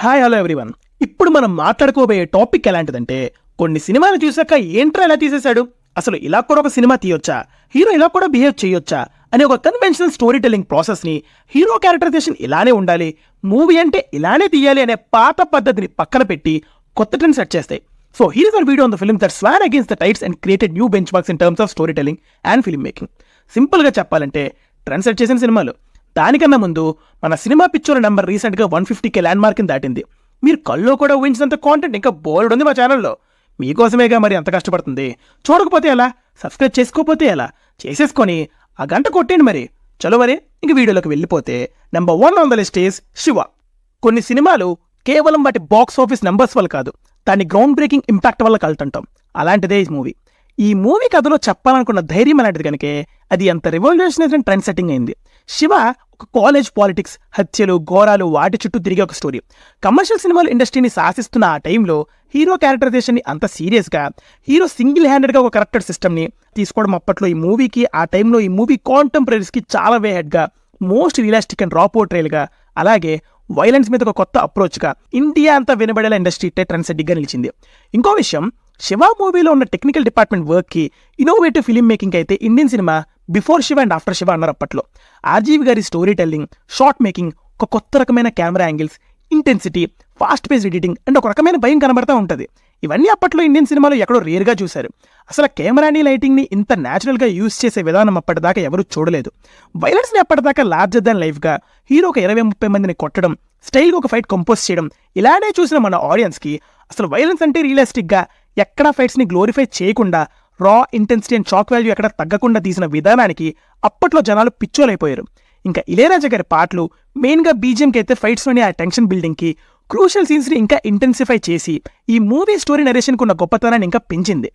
Hi hello everyone ఇప్పుడు మనం మాట్లాడుకోబోయే topic ఎలాంటిదంటే కొన్ని సినిమాలు చూసాక ఏంట్రా ఎలా తీసేశాడు? అసలు ఇలా కూడా ఒక సినిమా తీయొచ్చా? హీరో ఇలా కూడా బిహేవ్ చేయొచ్చా? అనే ఒక కన్వెన్షనల్ స్టోరీ టెల్లింగ్ ప్రాసెస్ని హీరో క్యారెక్టరైజేషన్ ఇలానే ఉండాలి మూవీ అంటే ఇలానే తీయాలి అనే పాత పద్ధతిని పక్కన పెట్టి కొత్త ట్రెండ్ సెట్ చేస్తాయి so here video on the film that swam against the tides and created new benchmarks in terms of storytelling and filmmaking సింపుల్గా చెప్పాలంటే ట్రెండ్ సెట్ చేసిన సినిమాలు. దానికన్నా ముందు మన సినిమా పిక్చర్ నెంబర్ రీసెంట్గా వన్ ఫిఫ్టీకే ల్యాండ్ మార్క్ని దాటింది. మీరు కల్లో కూడా ఊహించినంత కాంటెంట్ ఇంకా బోల్డ్ ఉంది మా ఛానల్లో. మీకోసమేగా మరి అంత కష్టపడుతుంది. చూడకపోతే ఎలా? సబ్స్క్రైబ్ చేసుకోకపోతే ఎలా? చేసేసుకొని ఆ గంట కొట్టేయండి మరి. చలో మరి ఇంక వీడియోలోకి వెళ్ళిపోతే number one on the list is Shiva. కొన్ని సినిమాలు కేవలం వాటి బాక్స్ ఆఫీస్ నెంబర్స్ వల్ల కాదు దాని గ్రౌండ్ బ్రేకింగ్ ఇంపాక్ట్ వల్ల కలుతుంటాం. అలాంటిదే ఈ మూవీ. ఈ మూవీ కథలో చెప్పాలనుకున్న ధైర్యం అలాంటిది కనుకే అది అంత రివల్యూషనరీ ట్రెండ్ సెట్టింగ్ అయింది. శివ ఒక కాలేజ్ పాలిటిక్స్ హత్యలు ఘోరాలు వాటి చుట్టూ తిరిగే ఒక స్టోరీ కమర్షియల్ సినిమాల ఇండస్ట్రీని శాసిస్తున్న ఆ టైంలో హీరో క్యారెక్టరైజేషన్ని అంత సీరియస్గా హీరో సింగిల్ హ్యాండెడ్గా ఒక కరెక్టర్ సిస్టమ్ని తీసుకోవడం అప్పట్లో ఈ మూవీకి ఆ టైంలో ఈ మూవీ కాంటెంపరీస్కి చాలా వే హెడ్గా మోస్ట్ రియలిస్టిక్ అండ్ రా పోర్ట్రేల్గా అలాగే వైలెన్స్ మీద ఒక కొత్త అప్రోచ్గా ఇండియా అంతా వినబడేలా ఇండస్ట్రీ ట్రెండ్ సెట్టింగ్గా నిలిచింది. ఇంకో విషయం శివ మూవీలో ఉన్న టెక్నికల్ డిపార్ట్మెంట్ వర్క్కి ఇన్నోవేటివ్ ఫిలిం మేకింగ్ అయితే Indian cinema before Shiva and after Shiva అన్నారు అప్పట్లో. ఆర్జీవి గారి స్టోరీ టెల్లింగ్ షార్ట్ మేకింగ్ ఒక కొత్త రకమైన camera angles intensity fast pace editing and ఒక రకమైన భయం కనబడతా ఉంటుంది. ఇవన్నీ అప్పట్లో ఇండియన్ సినిమాలో ఎక్కడో రేర్గా చూశారు. అసలు కెమెరాని లైటింగ్ని ఇంత న్యాచురల్గా యూస్ చేసే విధానం అప్పటిదాకా ఎవరూ చూడలేదు. వైలెన్స్ని అప్పటిదాకా లార్జర్ దాన్ లైఫ్గా హీరో ఒక ఇరవై ముప్పై మందిని కొట్టడం స్టైల్గా ఒక ఫైట్ కంపోజ్ చేయడం ఇలానే చూసిన మన ఆడియన్స్కి అసలు వైలెన్స్ అంటే రియలిస్టిక్గా ఎక్కడా ఫైట్స్ని గ్లోరిఫై చేయకుండా రా ఇంటెన్సిటీ అండ్ షాక్ వాల్యూ ఎక్కడ తగ్గకుండా తీసిన విధానానికి అప్పట్లో జనాలు పిచ్చోలైపోయారు. ఇంకా ఇళయరాజా గారి పాటలు మెయిన్గా బీజియంకి అయితే ఫైట్స్లోని ఆ టెన్షన్ బిల్డింగ్కి క్రూషల్ సీన్స్ని ఇంకా ఇంటెన్సిఫై చేసి ఈ మూవీ స్టోరీ నరేషన్కి ఉన్న గొప్పతనాన్ని ఇంకా పెంచింది.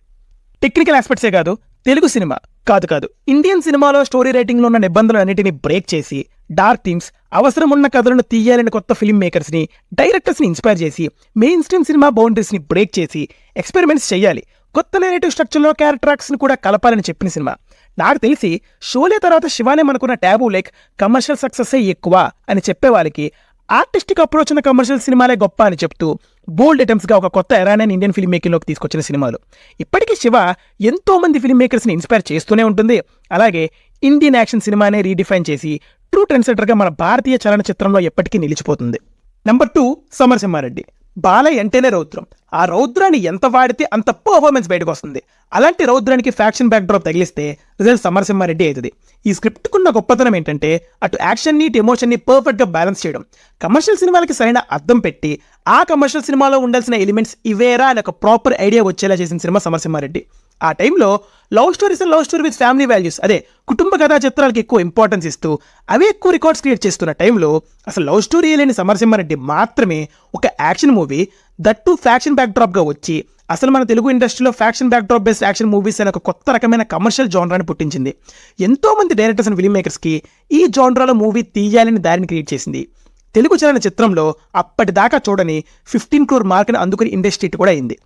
టెక్నికల్ ఆస్పెక్ట్సే కాదు తెలుగు సినిమా. కాదు కాదు. ఇండియన్ సినిమాలో స్టోరీ రైటింగ్లో ఉన్న నిబంధనలన్నింటినీ బ్రేక్ చేసి డార్క్ థీమ్స్ అవసరం ఉన్న కథలను తీయాలని కొత్త ఫిల్మ్ మేకర్స్ని డైరెక్టర్స్ని ఇన్స్పైర్ చేసి మెయిన్ స్ట్రీమ్ సినిమా బౌండరీస్ని బ్రేక్ చేసి ఎక్స్పెరిమెంట్స్ చేయాలి. కొత్త నేరేటివ్ స్ట్రక్చర్లో క్యారెక్టరాక్స్ని కూడా కలపాలని చెప్పిన సినిమా. నాకు తెలిసి షోలే తర్వాత శివానే మనకున్న ట్యాబూ లైక్ కమర్షియల్ సక్సెస్ ఎక్కువ అని చెప్పే వాళ్ళకి ఆర్టిస్టిక్ అప్రోచ్ ఉన్న కమర్షియల్ సినిమాలే గొప్ప అని చెప్తూ బోల్డ్ అటెంప్స్గా ఒక కొత్త ఎరానే ఇండియన్ ఫిల్మ్ మేకింగ్లోకి తీసుకొచ్చిన సినిమాలు. ఇప్పటికీ శివ ఎంతో మంది ఫిల్మ్ మేకర్స్ని ఇన్స్పైర్ చేస్తూనే ఉంటుంది. అలాగే ఇండియన్ యాక్షన్ సినిమానే రీడిఫైన్ చేసి ట్రూ ట్రెండ్ సెటర్గా మన భారతీయ చలనచిత్రంలో ఎప్పటికీ నిలిచిపోతుంది. Number two Samarasimha Reddy. బాలయ్య అంటేనే రౌద్రం. ఆ రౌద్రాన్ని ఎంత వాడితే అంత పర్ఫార్మెన్స్ బయటకు వస్తుంది అలాంటి రౌద్రానికి ఫ్యాక్షన్ బ్యాక్ డ్రాప్ తగిలిస్తే రిజల్ట్ సమరసింహారెడ్డి అవుతుంది. ఈ స్క్రిప్ట్కున్న గొప్పతనం ఏంటంటే అటు యాక్షన్ని ఇటు ఎమోషన్ని పర్ఫెక్ట్గా బ్యాలెన్స్ చేయడం. కమర్షియల్ సినిమాలకి సరైన అర్థం పెట్టి ఆ కమర్షియల్ సినిమాలో ఉండాల్సిన ఎలిమెంట్స్ ఇవేరా అనే ఒక ప్రాపర్ ఐడియా వచ్చేలా చేసిన సినిమా సమరసింహారెడ్డి. ఆ టైంలో love stories and love story with family values అదే కుటుంబ కథా చిత్రాలకు ఎక్కువ ఇంపార్టెన్స్ ఇస్తూ అవే ఎక్కువ రికార్డ్స్ క్రియేట్ చేస్తున్న టైంలో అసలు లవ్ స్టోరీ లేని సమరసింహారెడ్డి మాత్రమే ఒక action movie that too faction బ్యాక్డ్రాప్గా వచ్చి అసలు మన తెలుగు ఇండస్ట్రీలో faction backdrop based action movies అనే ఒక కొత్త రకమైన కమర్షియల్ జాన్రాని పుట్టించింది. ఎంతోమంది డైరెక్టర్స్ అండ్ ఫిల్మ్ మేకర్స్కి ఈ జాన్రాలో మూవీ తీయాలని దారిని క్రియేట్ చేసింది. తెలుగు చలన చిత్రంలో అప్పటిదాకా చూడని ఫిఫ్టీన్ క్రోర్ మార్క్ని అందుకుని ఇండస్ట్రీ కూడా అయింది.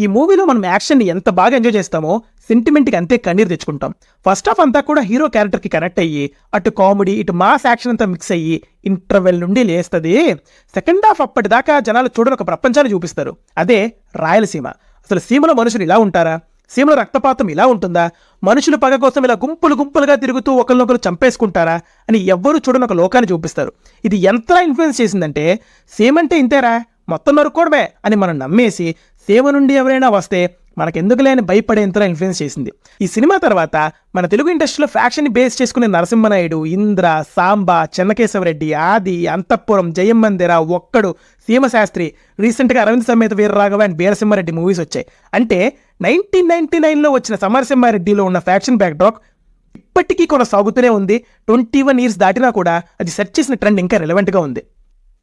ఈ మూవీలో మనం యాక్షన్ని ఎంత బాగా ఎంజాయ్ చేస్తామో సెంటిమెంట్కి అంతే కన్నీరు తెచ్చుకుంటాం. ఫస్ట్ హాఫ్ అంతా కూడా హీరో క్యారెక్టర్కి కనెక్ట్ అయ్యి అటు కామెడీ ఇటు మాస్ యాక్షన్ అంతా మిక్స్ అయ్యి ఇంటర్వెల్ నుండి లేస్తుంది. సెకండ్ హాఫ్ అప్పటిదాకా జనాలు చూడని ఒక ప్రపంచాన్ని చూపిస్తారు. అదే రాయలసీమ. అసలు సీమలో మనుషులు ఇలా ఉంటారా? సీమలో రక్తపాతం ఇలా ఉంటుందా? మనుషులు పగ కోసం ఇలా గుంపులు గుంపులుగా తిరుగుతూ ఒకరినొకరు చంపేసుకుంటారా అని ఎవ్వరూ చూడని ఒక లోకాన్ని చూపిస్తారు. ఇది ఎంత ఇన్ఫ్లుయెన్స్ చేసిందంటే సీమంటే ఇంతేరా? మొత్తం నరుక్కోవడమే అని మనం నమ్మేసి సేవ నుండి ఎవరైనా వస్తే మనకెందుకు లేని భయపడేంతలా ఇన్ఫ్లుయెన్స్ చేసింది. ఈ సినిమా తర్వాత మన తెలుగు ఇండస్ట్రీలో ఫ్యాక్షన్ని బేస్ చేసుకునే నరసింహనాయుడు ఇంద్ర సాంబ చెన్నకేశవరెడ్డి ఆది అంతఃపురం జయం మందిర ఒక్కడు సీమశాస్త్రి రీసెంట్గా అరవింద్ సమేత వీరరాఘవ అండ్ బీరసింహారెడ్డి మూవీస్ వచ్చాయి. అంటే నైన్టీన్ నైన్టీ నైన్లో వచ్చిన సమరసింహారెడ్డిలో ఉన్న ఫ్యాక్షన్ బ్యాక్డ్రాక్ ఇప్పటికీ కొనసాగుతూనే ఉంది. ట్వంటీ వన్ ఇయర్స్ దాటినా కూడా అది సెట్ చేసిన ట్రెండ్ ఇంకా రెలవెంట్గా ఉంది.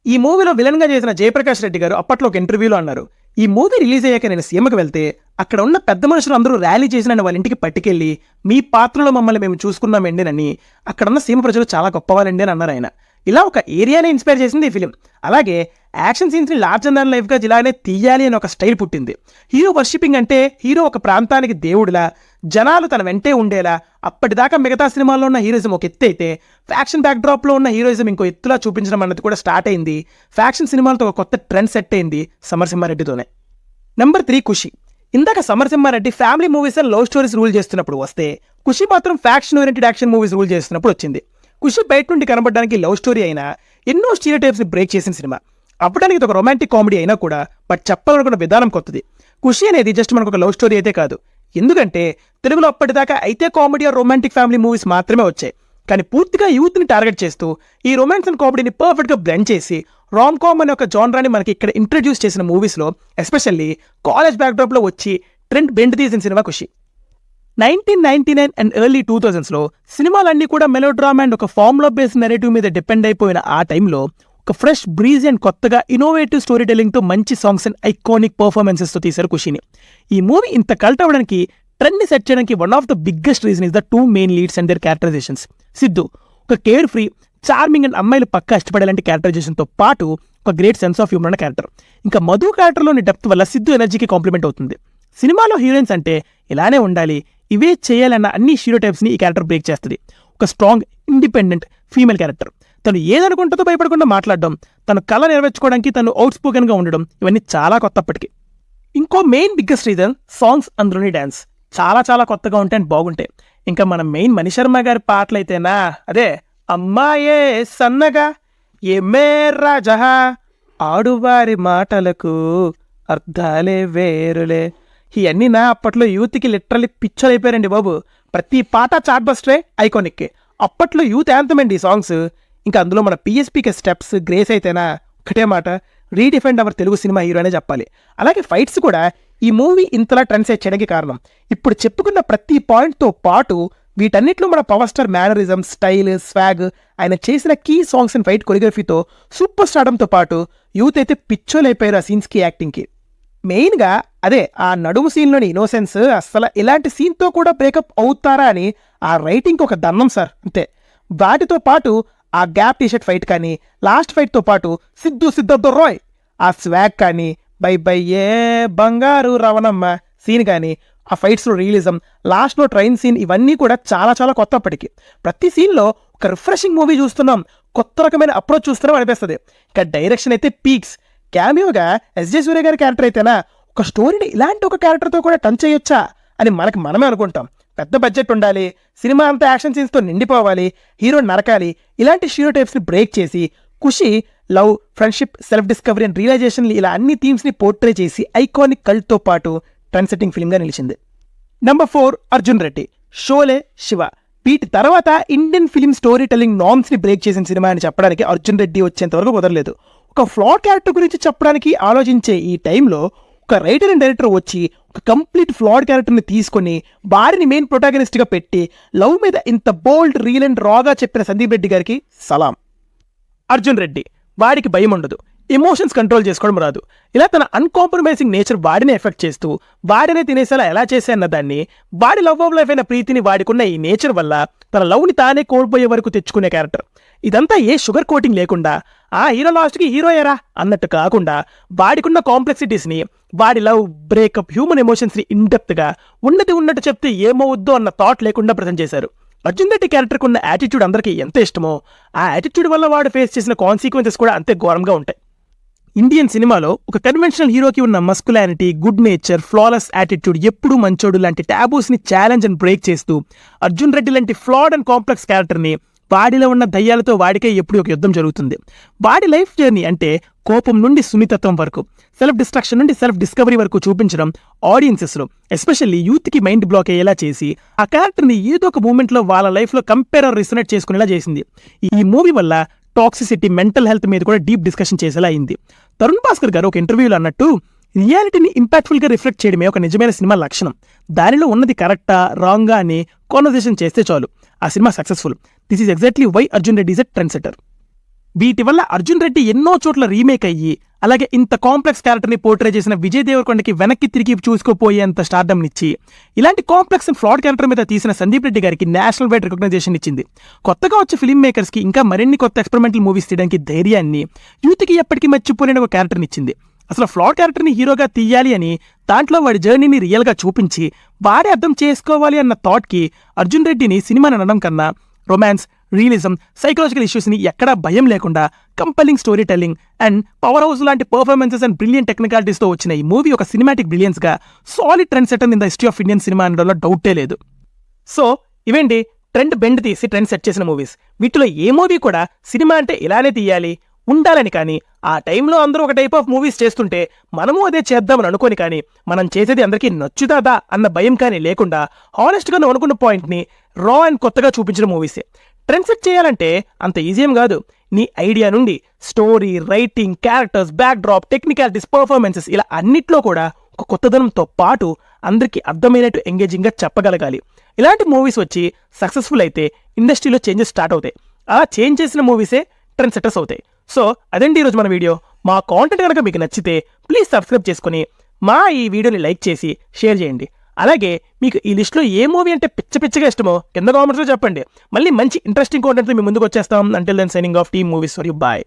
ఈ మూవీలో విలన్గా చేసిన జయప్రకాష్ రెడ్డి గారు అప్పట్లో ఒక ఇంటర్వ్యూలో అన్నారు ఈ మూవీ రిలీజ్ అయ్యాక నేను సీఎంకి వెళ్తే అక్కడ ఉన్న పెద్ద మనుషులు అందరూ ర్యాలీ చేసిన వాళ్ళ ఇంటికి పట్టుకెళ్ళి మీ పాత్రలో మమ్మల్ని మేము చూసుకున్నామండి అని అక్కడ ఉన్న సీమ ప్రజలు చాలా గొప్పవాళ్ళండి అని అన్నారు ఆయన. ఇలా ఒక ఏరియానే ఇన్స్పైర్ చేసింది ఈ ఫిలిం. అలాగే యాక్షన్ సీన్స్ని లార్జర్ అండ్ లైఫ్గా ఇలానే తీయాలి అని ఒక స్టైల్ పుట్టింది. హీరో వర్షిపింగ్ అంటే హీరో ఒక ప్రాంతానికి దేవుడిలా జనాలు తన వెంటే ఉండేలా అప్పటిదాకా మిగతా సినిమాల్లో ఉన్న హీరోయిజం ఒక ఎత్తు అయితే ఫ్యాక్షన్ బ్యాక్డ్రాప్లో ఉన్న హీరోయిజం ఇంకో ఎత్తులా చూపించడం అన్నది కూడా స్టార్ట్ అయింది. ఫ్యాక్షన్ సినిమాలతో ఒక కొత్త ట్రెండ్ సెట్ అయింది సమరసింహారెడ్డితోనే. Number three Kushi. ఇందాక Samarasimha Reddy family movies and love stories rule చేస్తున్నప్పుడు వస్తే ఖుషి మాత్రం faction oriented action movies rule చేస్తున్నప్పుడు వచ్చింది. కుషి బయట నుండి కనబడడానికి లవ్ స్టోరీ అయినా ఎన్నో స్టీరియోటైప్స్ని బ్రేక్ చేసిన సినిమా. అవ్వడానికి ఇది ఒక రొమాంటిక్ కామెడీ అయినా కూడా బట్ చెప్పాలనుకున్న విధానం కొత్తది. ఖుషి అనేది జస్ట్ మనకు ఒక లవ్ స్టోరీ అయితే కాదు. ఎందుకంటే తెలుగులో అప్పటిదాకా అయితే comedy or romantic family movies మాత్రమే వచ్చాయి. కానీ పూర్తిగా యూత్ని టార్గెట్ చేస్తూ ఈ రొమాన్స్ అండ్ కామెడీని పర్ఫెక్ట్గా బ్లెండ్ చేసి రామ్ కామ్ అనే ఒక జాన్రాని మనకి ఇక్కడ ఇంట్రడ్యూస్ చేసిన మూవీస్లో ఎస్పెషల్లీ కాలేజ్ బ్యాక్డ్రాప్లో వచ్చి ట్రెండ్ బెండ్ తీసిన cinema Kushi nineteen ninety nine and early two థౌజండ్స్లో సినిమాలన్నీ కూడా మెలోడ్రామా అండ్ ఒక ఫామ్లో బేస్డ్ నెరేటివ్ మీద డిపెండ్ అయిపోయిన ఆ టైంలో ఒక ఫ్రెష్ బ్రీజ్ అండ్ కొత్తగా ఇన్నోవేటివ్ స్టోరీ టెల్లింగ్తో మంచి సాంగ్స్ అండ్ ఐకానిక్ పర్ఫార్మెన్సెస్తో తీశారు ఖుషిని. ఈ మూవీ ఇంత కల్ట్ అవ్వడానికి ట్రెండ్ని సెట్ చేయడానికి one of the biggest reason is the two main leads and their characterizations Siddhu ఒక కేర్ ఫ్రీ చార్మింగ్ అండ్ అమ్మాయిలు పక్క ఇష్టపడేలాంటి క్యారెక్టరైజేషన్తో పాటు ఒక గ్రేట్ సెన్స్ ఆఫ్ హ్యూమర్ అన్న క్యారెక్టర్ ఇంకా మధు క్యారెక్టర్లోని డెప్త్ వల్ల సిద్ధు ఎనర్జీకి కాంప్లిమెంట్ అవుతుంది. సినిమాలో హీరోయిన్స్ అంటే ఇలానే ఉండాలి ఇవే చేయాలన్న అన్ని షీరో టైప్స్ని ఈ క్యారెక్టర్ బ్రేక్ చేస్తుంది. ఒక స్ట్రాంగ్ ఇండిపెండెంట్ ఫీమేల్ క్యారెక్టర్ తను ఏదనుకుంటుందో భయపడకుండా మాట్లాడడం తన కళ నెరవేర్చుకోవడానికి తను అవుట్ స్పోకెన్గా ఉండడం ఇవన్నీ చాలా కొత్త అప్పటికి. ఇంకో మెయిన్ బిగ్గెస్ట్ రీజన్ సాంగ్స్ అందులోని డ్యాన్స్ చాలా చాలా కొత్తగా ఉంటాయి అండ్ బాగుంటాయి. ఇంకా మన మెయిన్ మణిశర్మ గారి పాటలు అయితేనా అదే అమ్మాయే సన్నగా ఏమే రాజహా ఆడువారి మాటలకు అర్థాలే వేరులే. ఇవన్నీ నా అప్పట్లో యూత్కి లిటరలీ పిచ్చర్ అయిపోయారండి బాబు. ప్రతి పాట చాట్ బస్టరే ఐకానిక్కే. అప్పట్లో యూత్ యాంథమ్ అండి ఈ సాంగ్స్. ఇంకా అందులో మన పిఎస్పీకి స్టెప్స్ గ్రేస్ అయితేనా? ఒకటే మాట redefined our Telugu cinema hero అనే చెప్పాలి. అలాగే ఫైట్స్ కూడా ఈ మూవీ ఇంతలా ట్రెండ్స్ సెట్ చేయడానికి కారణం. ఇప్పుడు చెప్పుకున్న ప్రతి పాయింట్తో పాటు వీటన్నిటిలో మన power star mannerism style swag ఆయన చేసిన కీ సాంగ్స్ అండ్ ఫైట్ కొరియోగ్రఫీతో సూపర్ స్టార్డంతో పాటు యూత్ అయితే పిచ్చోలైపోయారు ఆ సీన్స్కి యాక్టింగ్కి. మెయిన్గా అదే ఆ నడుము సీన్లోని ఇన్నోసెన్స్ అస్సలు ఇలాంటి సీన్తో కూడా బ్రేకప్ అవుతారా అని ఆ రైటింగ్కి ఒక దన్నం సార్ అంతే. వాటితో పాటు ఆ గ్యాప్ టీషర్ట్ ఫైట్ కానీ లాస్ట్ ఫైట్తో పాటు సిద్ధు సిద్ధతో రాయ్ ఆ స్వాగ్ కానీ బై బై ఏ బంగారు రవణమ్మ సీన్ కానీ ఆ ఫైట్స్లో రియలిజం లాస్ట్లో ట్రైన్ సీన్ ఇవన్నీ కూడా చాలా చాలా కొత్త అప్పటికి ప్రతి సీన్లో ఒక రిఫ్రెషింగ్ మూవీ చూస్తున్నాం కొత్త రకమైన అప్రోచ్ చూస్తున్నాం అనిపిస్తుంది. ఇక డైరెక్షన్ అయితే పీక్స్. క్యామియోగా ఎస్జే సూర్య గారి క్యారెక్టర్ అయితేనా ఒక స్టోరీని ఇలాంటి ఒక క్యారెక్టర్తో కూడా టన్ చేయొచ్చా అని మనకి మనమే అనుకుంటాం. పెద్ద బడ్జెట్ ఉండాలి సినిమా అంతా యాక్షన్ సీన్స్తో నిండిపోవాలి హీరో నరకాలి ఇలాంటి షీరో టైప్స్ని బ్రేక్ చేసి Kushi love friendship self discovery and రియలైజేషన్లు ఇలా అన్ని థీమ్స్ని పోర్ట్రే చేసి ఐకానిక్ కల్ట్తో పాటు ట్రెండ్ సెట్టింగ్ ఫిల్మ్గా నిలిచింది. Number four Arjun Reddy Sholay Shiva. వీటి తర్వాత ఇండియన్ ఫిలిం స్టోరీ టెల్లింగ్ నామ్స్ని బ్రేక్ చేసిన సినిమా అని చెప్పడానికి అర్జున్ రెడ్డి వచ్చేంతవరకు కుదరలేదు. ఒక ఫ్లాట్ క్యారెక్టర్ గురించి చెప్పడానికి ఆలోచించే ఈ టైంలో ఒక రైటర్ అండ్ డైరెక్టర్ వచ్చి ఒక కంప్లీట్ ఫ్లాడ్ క్యారెక్టర్ని తీసుకొని భార్యని మెయిన్ ప్రొటాగనిస్ట్గా పెట్టి లవ్ మీద ఇంత బోల్డ్ రీల్ అండ్ రాగా చెప్పిన సందీప్ రెడ్డి గారికి సలాం. అర్జున్ రెడ్డి వాడికి భయం ఉండదు ఎమోషన్స్ కంట్రోల్ చేసుకోవడం రాదు. ఇలా తన అన్కాంప్రమైజింగ్ నేచర్ వాడిని ఎఫెక్ట్ చేస్తూ వాడినే తినేసేలా ఎలా చేసే అన్న దాన్ని వాడి లవ్ ఆఫ్ లైఫ్ అయిన ప్రీతిని వాడుకున్న ఈ నేచర్ వల్ల తన లవ్ని తానే కోల్పోయే వరకు తెచ్చుకునే క్యారెక్టర్ ఇదంతా ఏ షుగర్ కోటింగ్ లేకుండా ఆ హీరో లాస్ట్కి హీరోయరా అన్నట్టు కాకుండా వాడికున్న కాంప్లెక్సిటీస్ని వాడి లవ్ బ్రేకప్ హ్యూమన్ ఎమోషన్స్ని ఇన్డెప్త్గా ఉన్నది ఉన్నట్టు చెప్తే ఏమవుద్దో అన్న థాట్ లేకుండా ప్రజెంట్ చేశారు. అర్జున్ రెడ్డి క్యారెక్టర్కి ఉన్న యాటిట్యూడ్ అందరికీ ఎంత ఇష్టమో ఆ యాటిట్యూడ్ వల్ల వాడు ఫేస్ చేసిన కాన్సిక్వెన్సెస్ కూడా అంతే ఘోరంగా ఉంటాయి. ఇండియన్ సినిమాలో ఒక కన్వెన్షనల్ హీరోకి ఉన్న masculinity good nature flawless attitude ఎప్పుడూ మంచోడు లాంటి టాబూస్ని ఛాలెంజ్ అండ్ బ్రేక్ చేస్తూ అర్జున్ రెడ్డి లాంటి ఫ్లాడ్ అండ్ కాంప్లెక్స్ క్యారెక్టర్ని వాడిలో ఉన్న దయ్యాలతో వాడికే ఎప్పుడు ఒక యుద్ధం జరుగుతుంది. వాడి లైఫ్ జర్నీ అంటే కోపం నుండి సున్నితత్వం వరకు సెల్ఫ్ డిస్ట్రక్షన్ నుండి సెల్ఫ్ డిస్కవరీ వరకు చూపించడం ఆడియన్సెస్లో ఎస్పెషల్లీ యూత్కి మైండ్ బ్లాక్ అయ్యేలా చేసి ఆ క్యారెక్టర్ని ఏదో ఒక మూమెంట్లో వాళ్ళ లైఫ్లో కంపేర్ రిసనెట్ రిసనేట్ చేసుకునేలా చేసింది. ఈ మూవీ వల్ల టాక్సిసిటీ మెంటల్ హెల్త్ మీద కూడా డీప్ డిస్కషన్ చేసేలా అయింది. తరుణ్ భాస్కర్ గారు ఒక ఇంటర్వ్యూలో అన్నట్టు రియాలిటీని ఇంపాక్ట్ఫుల్గా రిఫ్లెక్ట్ చేయడమే ఒక నిజమైన సినిమా లక్షణం. దానిలో ఉన్నది కరెక్టా రాంగా అని కాన్వర్జేషన్ చేస్తే చాలు. ఆ cinema successful. This is exactly why Arjun Reddy is a trend setter వీటి వల్ల అర్జున్ రెడ్డి ఎన్నో చోట్ల రీమేక్ అయ్యి అలాగే ఇంత కాంప్లెక్స్ క్యారెక్టర్ని పోర్ట్రే చేసిన విజయ్ దేవరకొండకి వెనక్కి తిరిగి చూసుకోపోయేంత స్టార్డమ్ ఇచ్చి ఇలాంటి కాంప్లెక్స్ ఫ్లాడ్ క్యారెక్టర్ మీద తీసిన సందీప్ రెడ్డి గారికి నేషనల్ వైడ్ రికగ్నైజేషన్ ఇచ్చింది. కొత్తగా వచ్చే ఫిల్మ్ మేకర్స్కి ఇంకా మరిన్ని కొత్త ఎక్స్పెరిమెంటల్ మూవీస్ తీయడానికి ధైర్యాన్ని యూత్కి ఎప్పటికీ మర్చిపోలేని ఒక క్యారెక్టర్ని ఇచ్చింది. అసలు ఫ్లాడ్ క్యారెక్టర్ని హీరోగా తీయాలి అని దాంట్లో వాడి జర్నీని రియల్గా చూపించి వాడే అర్థం చేసుకోవాలి అన్న థాట్కి అర్జున్ రెడ్డిని సినిమాని అనడం కన్నా రొమాన్స్ రియలిజం సైకలాజికల్ ఇష్యూస్ని ఎక్కడా భయం లేకుండా compelling story telling and power house లాంటి పర్ఫార్మెన్సెస్ అండ్ బ్రిలియన్ టెక్నికాలిటీస్తో వచ్చిన ఈ మూవీ ఒక cinematic బ్రిలియన్స్గా solid trend setter in the history of Indian cinema అనడంలో డౌటే లేదు. సో ఇవేంటి? ట్రెండ్ బెండ్ తీసి ట్రెండ్ సెట్ చేసిన మూవీస్ వీటిలో ఏ మూవీ కూడా సినిమా అంటే ఇలానే తీయాలి ఉండాలని కానీ ఆ టైంలో అందరూ ఒక టైప్ ఆఫ్ మూవీస్ చేస్తుంటే మనము అదే చేద్దామని అనుకోని కానీ మనం చేసేది అందరికీ నచ్చుతాదా అన్న భయం కానీ లేకుండా హానెస్ట్గా అనుకున్న పాయింట్ని రా అండ్ కొత్తగా చూపించిన మూవీసే ట్రెండ్ సెట్ చేయాలంటే అంత ఈజీ ఏం కాదు. నీ ఐడియా నుండి story writing characters backdrop technicalities performances ఇలా అన్నిట్లో కూడా ఒక కొత్తదనంతో పాటు అందరికీ అర్థమైనట్టు ఎంగేజింగ్గా చెప్పగలగాలి. ఇలాంటి మూవీస్ వచ్చి సక్సెస్ఫుల్ అయితే ఇండస్ట్రీలో చేంజెస్ స్టార్ట్ అవుతాయి. అలా చేంజ్ చేసిన మూవీసే ట్రెండ్ సెటర్స్ అవుతాయి. సో అదండి ఈరోజు మన వీడియో మా కాంటెంట్ కనుక మీకు నచ్చితే ప్లీజ్ సబ్స్క్రైబ్ చేసుకుని మా ఈ వీడియోని లైక్ చేసి షేర్ చేయండి. అలాగే మీకు ఈ లిస్ట్లో ఏ మూవీ అంటే పిచ్చ పిచ్చగా ఇష్టమో కింద కామెంట్స్లో చెప్పండి. మళ్ళీ మంచి ఇంట్రెస్టింగ్ కాంటెంట్ మీ ముందుకు వచ్చేస్తాం. అంటే then signing off team movies for you bye